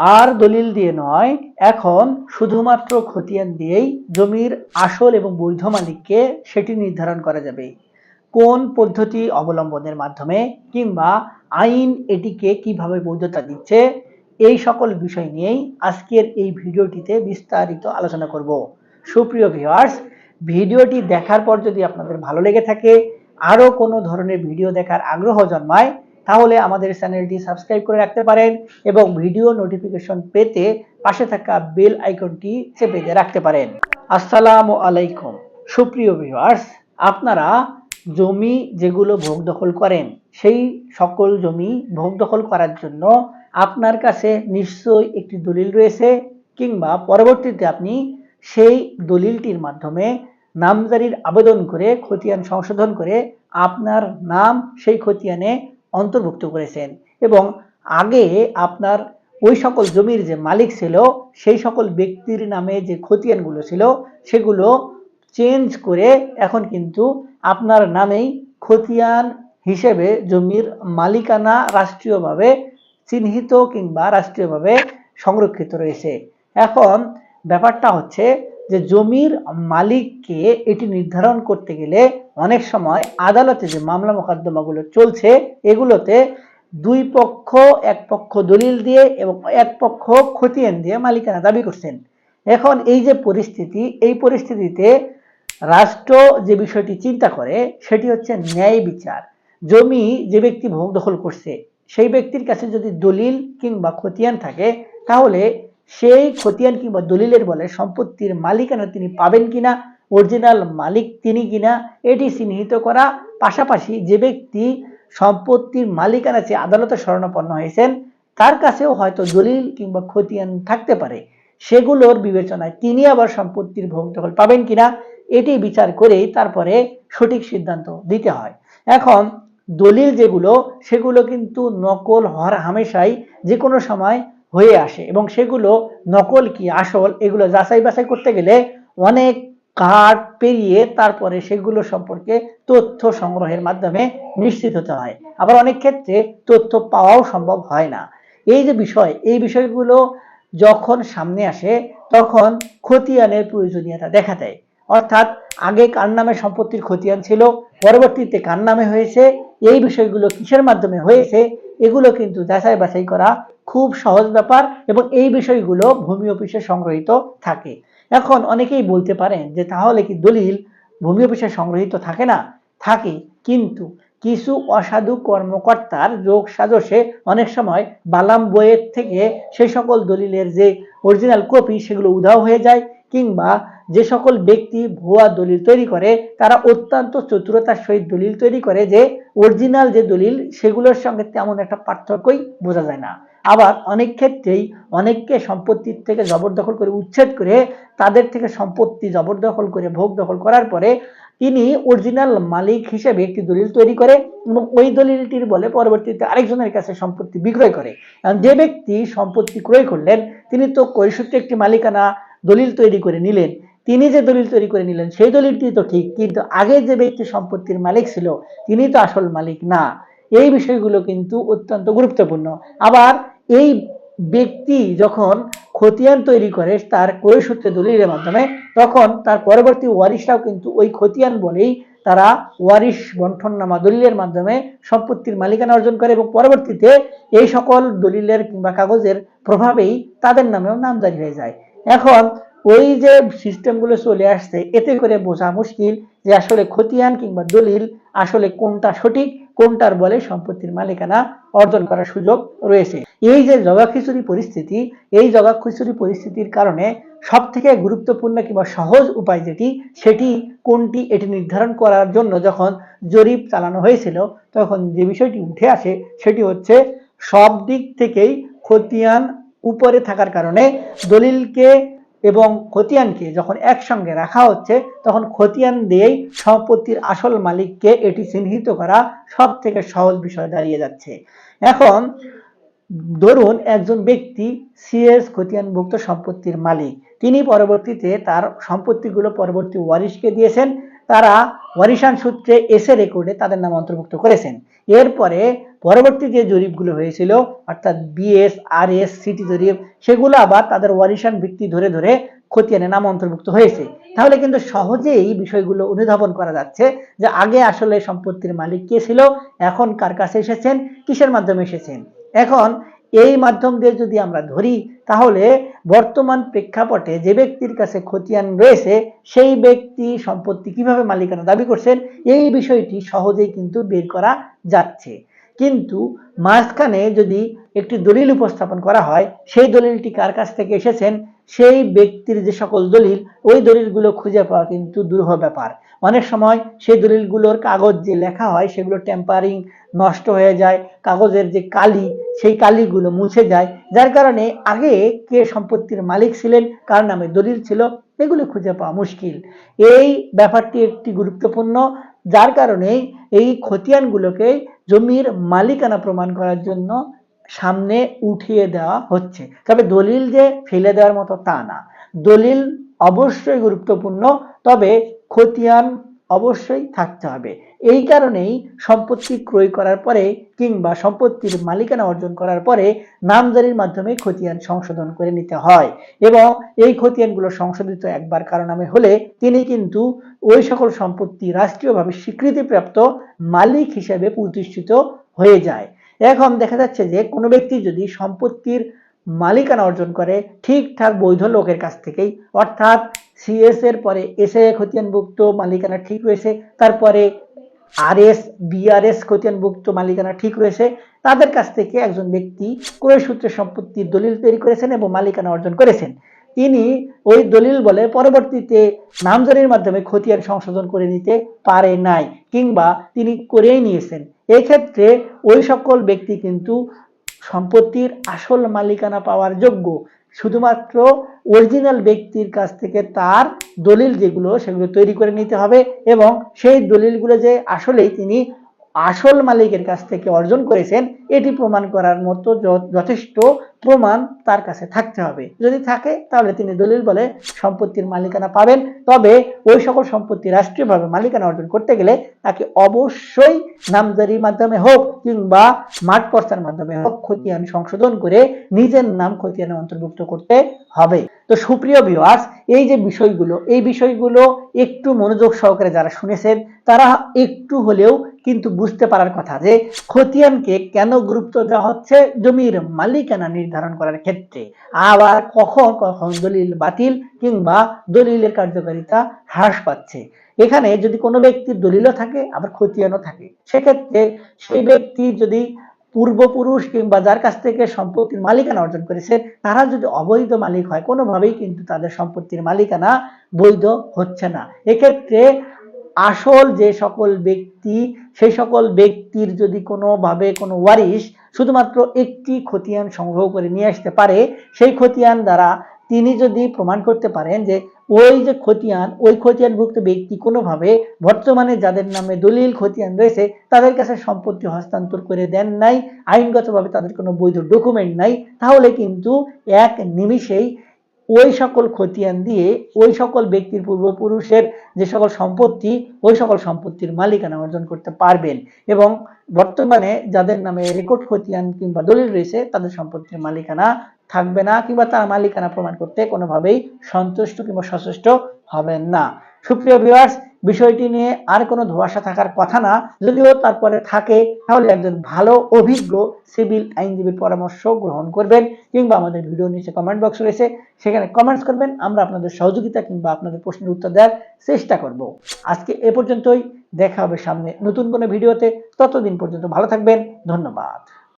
আর দলিল দিয়ে নয়, এখন শুধুমাত্র খতিয়ান দিয়েই জমির আসল এবং বৈধ মালিককে সেটি নির্ধারণ করা যাবে। কোন পদ্ধতি অবলম্বনের মাধ্যমে কিংবা আইন এটিকে কীভাবে বৈধতা দিচ্ছে, এই সকল বিষয় নিয়েই আজকের এই ভিডিওটিতে বিস্তারিত আলোচনা করব। সুপ্রিয় ভিওয়ার্স ভিডিওটি দেখার পর যদি আপনাদের ভালো লেগে থাকে, আরও কোনো ধরনের ভিডিও দেখার আগ্রহ জন্মায় তাহলে আমাদের চ্যানেলটি সাবস্ক্রাইব করে রাখতে পারেন এবং ভিডিও নোটিফিকেশন পেতে পাশে থাকা বেল আইকনটি চেপে দিয়ে রাখতে পারেন। আসসালামু আলাইকুম। সুপ্রিয় ভিউয়ার্স, আপনারা জমি যেগুলো ভোগ দখল করেন, সেই সকল জমি ভোগ দখল করার জন্য আপনার কাছে নিশ্চয়ই একটি দলিল রয়েছে কিংবা পরবর্তীতে আপনি সেই দলিলটির মাধ্যমে নামজারির আবেদন করে খতিয়ান সংশোধন করে আপনার নাম সেই খতিয়ানে অন্তর্ভুক্ত করেছেন এবং আগে আপনার ওই সকল জমির যে মালিক ছিল, সেই সকল ব্যক্তির নামে যে খতিয়ানগুলো ছিল, সেগুলো চেঞ্জ করে এখন কিন্তু আপনার নামেই খতিয়ান হিসেবে জমির মালিকানা রাষ্ট্রীয়ভাবে চিহ্নিত কিংবা রাষ্ট্রীয়ভাবে সংরক্ষিত রয়েছে। এখন ব্যাপারটা হচ্ছে যে জমির মালিককে এটি নির্ধারণ করতে গেলে অনেক সময় আদালতে যে মামলা মোকদ্দমাগুলো চলছে, এগুলোতে দুই পক্ষ, এক পক্ষ দলিল দিয়ে এবং এক পক্ষ খতিয়ান দিয়ে মালিকানা দাবি করছেন। এখন এই যে পরিস্থিতি, এই পরিস্থিতিতে রাষ্ট্র যে বিষয়টি চিন্তা করে, সেটি হচ্ছে ন্যায় বিচার। জমি যে ব্যক্তি ভোগ দখল করছে, সেই ব্যক্তির কাছে যদি দলিল কিংবা খতিয়ান থাকে, তাহলে সেই খতিয়ান কিংবা দলিলের বলে সম্পত্তির মালিকানা তিনি পাবেন কিনা অরিজিনাল মালিক তিনি কিনা, এটি চিহ্নিত করা পাশাপাশি যে ব্যক্তি সম্পত্তির মালিকানা চেয়ে আদালতে শরণাপন্ন হয়েছেন, তার কাছেও হয়তো দলিল কিংবা খতিয়ান থাকতে পারে। সেগুলোর বিবেচনায় তিনি আবার সম্পত্তির ভোগ দখল পাবেন কিনা, এটি বিচার করেই তারপরে সঠিক সিদ্ধান্ত দিতে হয়। এখন দলিল যেগুলো, সেগুলো কিন্তু নকল হওয়ার হামেশাই যে কোনো সময় হয়ে আসে। এবং সেগুলো নকল কি আসল, এগুলো যাচাই বাছাই করতে গেলে অনেক কাঠ পেরিয়ে তারপরে সেগুলো সম্পর্কে তথ্য সংগ্রহের মাধ্যমে নিশ্চিত হতে হয়। আবার অনেক ক্ষেত্রে তথ্য পাওয়াও সম্ভব হয় না। এই যে বিষয়, এই বিষয়গুলো যখন সামনে আসে, তখন খতিয়ানের প্রয়োজনীয়তা দেখা দেয়। অর্থাৎ আগে কার নামে সম্পত্তির খতিয়ান ছিল, পরবর্তীতে কার নামে হয়েছে, এই বিষয়গুলো কিসের মাধ্যমে হয়েছে, এগুলো কিন্তু যাচাই বাছাই করা খুব সহজ ব্যাপার এবং এই বিষয়গুলো ভূমি অফিসে সংগ্রহীত থাকে। এখন অনেকেই বলতে পারেন যে তাহলে কি দলিল ভূমি অফিসে সংগ্রহীত থাকে না? থাকে, কিন্তু কিছু অসাধু কর্মকর্তার যোগ সাজসে অনেক সময় বালাম বইয়ের থেকে সেই সকল দলিলের যে অরিজিনাল কপি সেগুলো উধাও হয়ে যায় কিংবা যে সকল ব্যক্তি ভুয়া দলিল তৈরি করে, তারা অত্যন্ত চতুরতার সহিত দলিল তৈরি করে যে অরিজিনাল যে দলিল, সেগুলোর সঙ্গে তেমন একটা পার্থক্যই বোঝা যায় না। আবার অনেক ক্ষেত্রেই অনেককে সম্পত্তির থেকে জবরদখল করে, উচ্ছেদ করে, তাদের থেকে সম্পত্তি জবরদখল করে, ভোগ দখল করার পরে তিনি অরিজিনাল মালিক হিসেবে একটি দলিল তৈরি করে এবং ওই দলিলটির বলে পরবর্তীতে আরেকজনের কাছে সম্পত্তি বিক্রয় করে। যে ব্যক্তি সম্পত্তি ক্রয় করলেন, তিনি তো কৈশোরটি একটি মালিকানা দলিল তৈরি করে নিলেন। তিনি যে দলিল তৈরি করে নিলেন, সেই দলিলটি তো ঠিক, কিন্তু আগে যে ব্যক্তি সম্পত্তির মালিক ছিল, তিনি তো আসল মালিক না। এই বিষয়গুলো কিন্তু অত্যন্ত গুরুত্বপূর্ণ। আবার এই ব্যক্তি যখন খতিয়ান তৈরি করে তার ক্রয় দলিলের মাধ্যমে, তখন তার পরবর্তী ওয়ারিশরাও কিন্তু ওই খতিয়ান বলেই তারা ওয়ারিশ বন্ঠননামা দলিলের মাধ্যমে সম্পত্তির মালিকানা অর্জন করে এবং পরবর্তীতে এই সকল দলিলের কিংবা কাগজের প্রভাবেই তাদের নামেও নামজারি হয়ে যায়। এখন ওই যে সিস্টেমগুলো চলে আসছে, এতে করে বোঝা মুশকিল যে আসলে খতিয়ান কিংবা দলিল আসলে কোনটা সঠিক, কোনটার বলে সম্পত্তির মালিকানা অর্জন করার সুযোগ রয়েছে। এই যে জগাখিচুরি পরিস্থিতি, এই জগাখিচুরি পরিস্থিতির কারণে সব থেকে গুরুত্বপূর্ণ কিংবা সহজ উপায় যেটি, সেটি কোনটি, এটি নির্ধারণ করার জন্য যখন জরিপ চালানো হয়েছিল, তখন যে বিষয়টি উঠে আসে, সেটি হচ্ছে সব দিক থেকেই খতিয়ান উপরে থাকার কারণে দলিলকে এবং খতিয়ানকে যখন একসঙ্গে রাখা হচ্ছে, তখন খতিয়ান দিয়েই সম্পত্তির আসল মালিককে এটি চিহ্নিত করা সব থেকে সহজ বিষয় দাঁড়িয়ে যাচ্ছে। এখন ধরুন একজন ব্যক্তি সিএস খতিয়ানভুক্ত সম্পত্তির মালিক। তিনি পরবর্তীতে তার সম্পত্তিগুলো পরবর্তী ওয়ারিশকে দিয়েছেন। তারা ওয়ারিশান সূত্রে এসে রেকর্ডে তাদের নাম অন্তর্ভুক্ত করেছেন। এরপরে পরবর্তী যে জরিপগুলো হয়েছিল, অর্থাৎ বিএস আর এস সিটি জরিপ, সেগুলো আবার তাদের ওয়ারিশান ভিত্তি ধরে ধরে খতিয়ানে নাম অন্তর্ভুক্ত হয়েছে। তাহলে কিন্তু সহজেই বিষয়গুলো অনুধাবন করা যাচ্ছে যে আগে আসলে সম্পত্তির মালিক কে ছিল, এখন কার কাছে এসেছেন, কিসের মাধ্যমে এসেছেন। এখন এই মাধ্যম দিয়ে যদি আমরা ধরি, তাহলে বর্তমান প্রেক্ষাপটে যে ব্যক্তির কাছে খতিয়ান রয়েছে, সেই ব্যক্তি সম্পত্তি কীভাবে মালিকানা দাবি করছেন, এই বিষয়টি সহজেই কিন্তু বের করা যাচ্ছে। কিন্তু মাঝখানে যদি একটি দলিল উপস্থাপন করা হয়, সেই দলিলটি কার কাছ থেকে এসেছেন? সেই ব্যক্তির যে সকল দলিল, ওই দলিলগুলো খুঁজে পাওয়া কিন্তু দুরূহ ব্যাপার। অনেক সময় সেই দলিলগুলোর কাগজ যে লেখা হয়, সেগুলো টেম্পারিং নষ্ট হয়ে যায়, কাগজের যে কালি, সেই কালিগুলো মুছে যায়। যার কারণে আগে কে সম্পত্তির মালিক ছিলেন, কার নামে দলিল ছিল, এগুলো খুঁজে পাওয়া মুশকিল। এই ব্যাপারটি একটি গুরুত্বপূর্ণ। যার কারণে এই খতিয়ানগুলোকে জমির মালিকানা প্রমাণ করার জন্য সামনে উঠিয়ে দেওয়া হচ্ছে। তবে দলিল যে ফেলে দেওয়ার মতো তা না। দলিল অবশ্যই গুরুত্বপূর্ণ, তবে খতিয়ান অবশ্যই থাকতে হবে। এই কারণেই সম্পত্তি ক্রয় করার পরে কিংবা সম্পত্তির মালিকানা অর্জন করার পরে নামজারির মাধ্যমে খতিয়ান সংশোধন করে নিতে হয় এবং এই খতিয়ানগুলো সংশোধিত একবার কারও নামে হলে তিনি কিন্তু ওই সকল সম্পত্তি রাষ্ট্রীয়ভাবে স্বীকৃতিপ্রাপ্ত মালিক হিসেবে প্রতিষ্ঠিত হয়ে যায়। এখন দেখা যাচ্ছে যে কোনো ব্যক্তি যদি সম্পত্তির মালিকানা অর্জন করে, ঠিকঠাক বৈধ লোকের কাছ থেকেই, অর্থাৎ সিএস এর পরে এস খতিয়ানভুক্ত মালিকানা ঠিক রয়েছে, তারপরে আর এস বিআরএস খতিয়ানভুক্ত মালিকানা ঠিক রয়েছে। তাদের কাছ থেকে একজন ব্যক্তি ক্রয় সূত্রে সম্পত্তির দলিল তৈরি করেছেন এবং মালিকানা অর্জন করেছেন। তিনি ওই দলিল বলে পরবর্তীতে নামজারির মাধ্যমে খতিয়ান সংশোধন করে নিতে পারে নাই কিংবা তিনি করেই নিয়েছেন। এই ক্ষেত্রে ওই সকল ব্যক্তি কিন্তু সম্পত্তির আসল মালিকানা পাওয়ার যোগ্য। শুধুমাত্র অরিজিনাল ব্যক্তির কাছ থেকে তার দলিল যেগুলো সেগুলো তৈরি করে নিতে হবে এবং সেই দলিলগুলো যে আসলেই তিনি আসল মালিকের কাছ থেকে অর্জন করেছেন, এটি প্রমাণ করার মতো যথেষ্ট প্রমাণ তার কাছে থাকতে হবে। যদি থাকে, তাহলে তিনি দলিল বলে সম্পত্তির মালিকানা পাবেন। তবে ওই সকল সম্পত্তি রাষ্ট্রীয়ভাবে মালিকানা অর্জন করতে গেলে তাকে অবশ্যই নামজারির মাধ্যমে হোক কিংবা মাঠ পর্চার মাধ্যমে হোক খতিয়ান সংশোধন করে নিজের নাম খতিয়ানে অন্তর্ভুক্ত করতে হবে। তো সুপ্রিয় ভিউয়ার্স এই যে বিষয়গুলো, এই বিষয়গুলো একটু মনোযোগ সহকারে যারা শুনেছেন, তারা একটু হলেও কিন্তু বুঝতে পারার কথা যে খতিয়ানকে কেন গুরুত্ব দেওয়া হচ্ছে জমির মালিকানা নির্ধারণ করার ক্ষেত্রে। আবার কখন কখন দলিল বাতিল কিংবা দলিলের কার্যকারিতা হ্রাস পাচ্ছে। এখানে যদি কোনো ব্যক্তির দলিলও থাকে, আবার খতিয়ানও থাকে, সেক্ষেত্রে সেই ব্যক্তি যদি পূর্বপুরুষ কিংবা যার কাছ থেকে সম্পত্তির মালিকানা অর্জন করেছে, তারা যদি অবৈধ মালিক হয়, কোনোভাবেই কিন্তু তাদের সম্পত্তির মালিকানা বৈধ হচ্ছে না। এক্ষেত্রে আসল যে সকল ব্যক্তি সেই সকল ব্যক্তির যদি কোনোভাবে কোনো ওয়ারিশ শুধুমাত্র একটি খতিয়ান সংগ্রহ করে নিয়ে আসতে পারে, সেই খতিয়ান দ্বারা তিনি যদি প্রমাণ করতে পারেন যে ওই যে খতিয়ান, ওই খতিয়ানভুক্ত ব্যক্তি কোনোভাবে বর্তমানে যাদের নামে দলিল খতিয়ান রয়েছে, তাদের কাছে সম্পত্তি হস্তান্তর করে দেন নাই, আইনগতভাবে তাদের কোনো বৈধ ডকুমেন্ট নাই, তাহলে কিন্তু এক নিমিষেই ওই সকল খতিয়ান দিয়ে ওই সকল ব্যক্তির পূর্বপুরুষের যে সকল সম্পত্তি, ওই সকল সম্পত্তির মালিকানা অর্জন করতে পারবেন এবং বর্তমানে যাদের নামে রেকর্ড খতিয়ান কিংবা দলিল রয়েছে, তাদের সম্পত্তির মালিকানা থাকবে না কিংবা তার মালিকানা প্রমাণ করতে কোনোভাবেই সন্তুষ্ট কিংবা সচেষ্ট হবেন না। সুপ্রিয় ভিউয়ার্স বিষয়টি নিয়ে আর কোনো ধোয়াশা থাকার কথা না। যদিও তারপরে থাকে, তাহলে একজন ভালো, অভিজ্ঞ সিভিল আইনজীবীর পরামর্শ গ্রহণ করবেন কিংবা আমাদের ভিডিও নিচে কমেন্ট বক্স রয়েছে, সেখানে কমেন্টস করবেন, আমরা আপনাদের সহযোগিতা কিংবা আপনাদের প্রশ্নের উত্তর দেওয়ার চেষ্টা করব। আজকে এ পর্যন্তই, দেখা হবে সামনে নতুন কোনো ভিডিওতে, ততদিন পর্যন্ত ভালো থাকবেন, ধন্যবাদ।